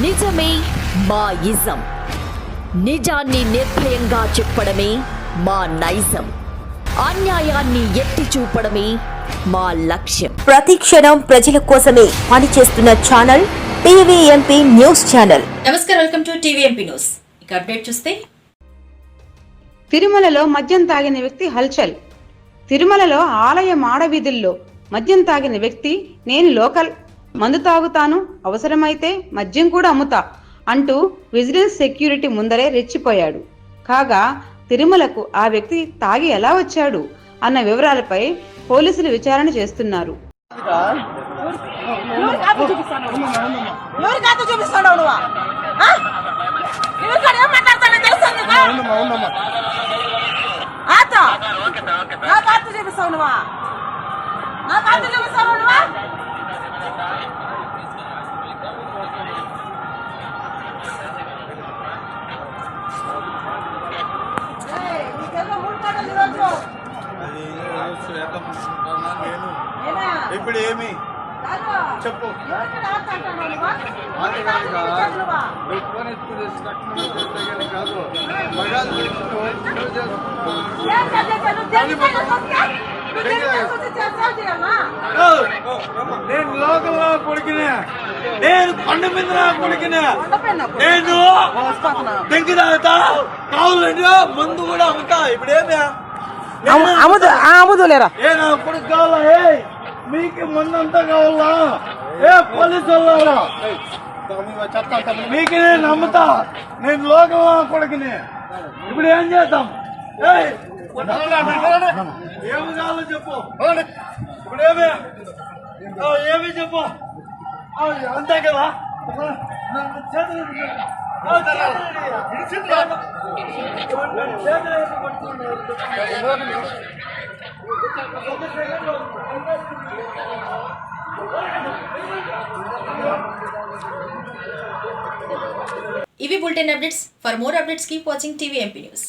నిజమే మా ఇజం నిజాన్ని నిర్భయంగా చెప్పడమే మా నైజం. అన్యాయాన్ని ఎత్తి చూపడమే మా లక్ష్యం. ప్రతి క్షణం ప్రజల కోసమే పనిచేస్తున్న channel TV MP news channel. నమస్కారం welcome to TV MP news. ఇక అప్డేట్ చూస్తే తిరుమలలో మద్యం తాగిన వ్యక్తి హల్చల్. తిరుమలలో ఆలయ మాడవీధుల్లో మద్యం తాగిన వ్యక్తి నేను లోకల్. మందు తాగుతాను అవసరమైతే మద్యం కూడా అమ్ముతా అంటూ విజిలెన్స్ సెక్యూరిటీ ముందరే రెచ్చిపోయాడు. కాగా తిరుమలకు ఆ వ్యక్తి తాగి ఎలా వచ్చాడు అన్న వివరాలపై పోలీసులు విచారణ చేస్తున్నారు. ఎవరి ఖాతా చూస్తే చేస్తావు చేయమ్మా? ఓ, నేను లోకల్ నా కొడుకునే. నేను కొండ మీద నా కొడుకునే. నేను దెంకి తాగుతా. కావాలంటే మందు కూడా అమ్ముతా. ఇప్పుడు ఏమి? అమ్ముదు అమ్ముదు లేరా ఏ నా కొడుకు కావాలా? ఏ మీకు ముందంతా కావాలా? ఏ పోలీసు వాళ్ళారా మీకు నేను నమ్ముతా. నేను లోకం కొడుకుని. ఇప్పుడు ఏం చేద్దాం? ఏమి కావాలో చెప్పు. ఇప్పుడు ఏమి? ఏమి చెప్పు? అంతే కదా? చేతులు చేతులు ఎత్తి. చేతులు ఎత్తి పట్టుకున్నాడు. ఇవి bulletin updates. For more updates keep watching TV MP news